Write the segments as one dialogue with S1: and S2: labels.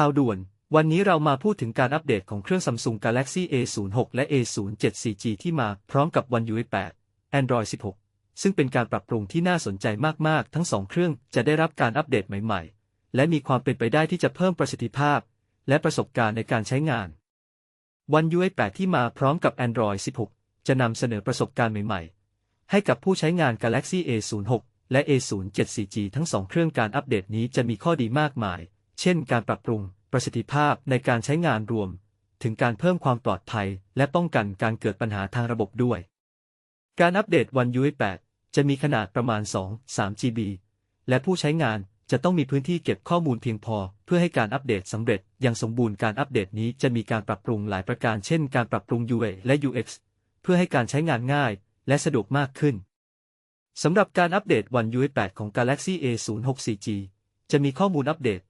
S1: ข่าวด่วน วันนี้เรามาพูดถึงการอัปเดตของเครื่อง Samsung Galaxy A06 และ A07 4G ที่มาพร้อมกับ One UI 8 Android 16 ซึ่งเป็นการปรับปรุงที่น่าสนใจมาก ๆ ทั้งสองเครื่องจะได้รับการอัปเดตใหม่ ๆ และมีความเป็นไปได้ที่จะเพิ่มประสิทธิภาพ และประสบการณ์ในการใช้งาน One UI 8 ที่มาพร้อมกับ Android 16 จะนำเสนอประสบการณ์ใหม่ ๆ ให้กับผู้ใช้งาน Galaxy A06 และ A07 4G ทั้งสองเครื่องการอัปเดตนี้จะมีข้อดีมากมาย เช่น การปรับปรุงประสิทธิภาพในการใช้งานรวม ถึงการเพิ่มความปลอดภัย และป้องกันการเกิดปัญหาทางระบบด้วย การอัปเดต One UI 8จะมีขนาดประมาณ 2-3 GB และผู้ใช้งานจะต้องมีพื้นที่เก็บข้อมูลเพียงพอ เพื่อให้การอัปเดตสำเร็จอย่างสมบูรณ์การอัปเดตนี้จะมีการปรับปรุงหลายประการ เช่น การปรับปรุง UI และ UX เพื่อให้การใช้งานง่าย และสะดวกมากขึ้นสำหรับการอัปเดต One UI 8ของ Galaxy A06 4G จะมีข้อมูลอัปเดต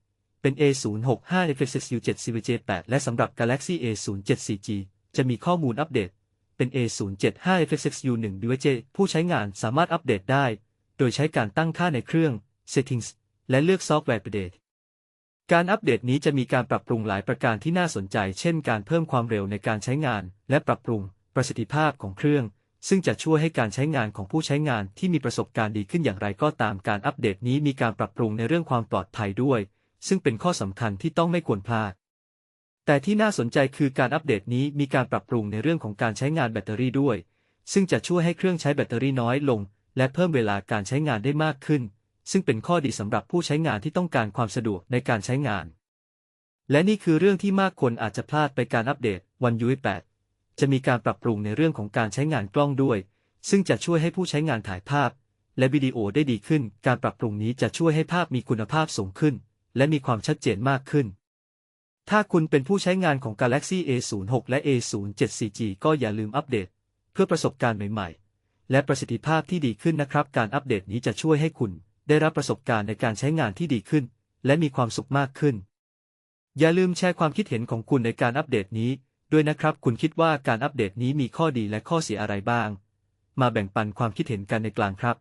S1: เป็น A065 FXU 7 CVJ8 และสำหรับ Galaxy A07 4G จะมีข้อมูลอัปเดต เป็น A075 FXU 1 DVJ ผู้ใช้งานสามารถอัปเดตได้ โดยใช้การตั้งค่าในเครื่อง Settings และเลือกซอฟต์แวร์ประเดตการอัปเดตนี้จะมีการปรับปรุงหลายประการที่น่าสนใจ เช่น การเพิ่มความเร็วในการใช้งาน และปรับปรุงประสิทธิภาพของเครื่อง ซึ่งจะช่วยให้การใช้งานของผู้ใช้งานที่มีประสบการณ์ดีขึ้นอย่างไรก็ตาม การอัปเดตนี้มีการปรับปรุงในเรื่องความปลอดภัยด้วย ซึ่งเป็นข้อสำคัญที่ต้องไม่ควรพลาด แต่ที่น่าสนใจคือการอัปเดตนี้มีการปรับปรุงในเรื่องของการใช้งานแบตเตอรี่ด้วย ซึ่งจะช่วยให้เครื่องใช้แบตเตอรี่น้อยลง และเพิ่มเวลาการใช้งานได้มากขึ้น ซึ่งเป็นข้อดีสำหรับผู้ใช้งานที่ต้องการความสะดวกในการใช้งาน และนี่คือเรื่องที่มากคนอาจจะพลาดไปการอัปเดต One UI 8จะมีการปรับปรุงในเรื่องของการใช้งานกล้องด้วย ซึ่งจะช่วยให้ผู้ใช้งานถ่ายภาพและวิดีโอได้ดีขึ้น การปรับปรุงนี้จะช่วยให้ภาพมีคุณภาพสูงขึ้น และมีความชัดเจนมากขึ้น ถ้าคุณเป็นผู้ใช้งานของ Galaxy A06 และ A07 4G ก็อย่าลืมอัปเดต เพื่อประสบการณ์ใหม่ๆ และประสิทธิภาพที่ดีขึ้นนะครับ การอัปเดตนี้จะช่วยให้คุณได้รับประสบการณ์ในการใช้งานที่ดีขึ้น และมีความสุขมากขึ้น อย่าลืมแชร์ความคิดเห็นของคุณในการอัปเดตนี้ ด้วยนะครับ คุณคิดว่าการอัปเดตนี้มีข้อดีและข้อเสียอะไรบ้าง มาแบ่งปันความคิดเห็นกันในกลางครับ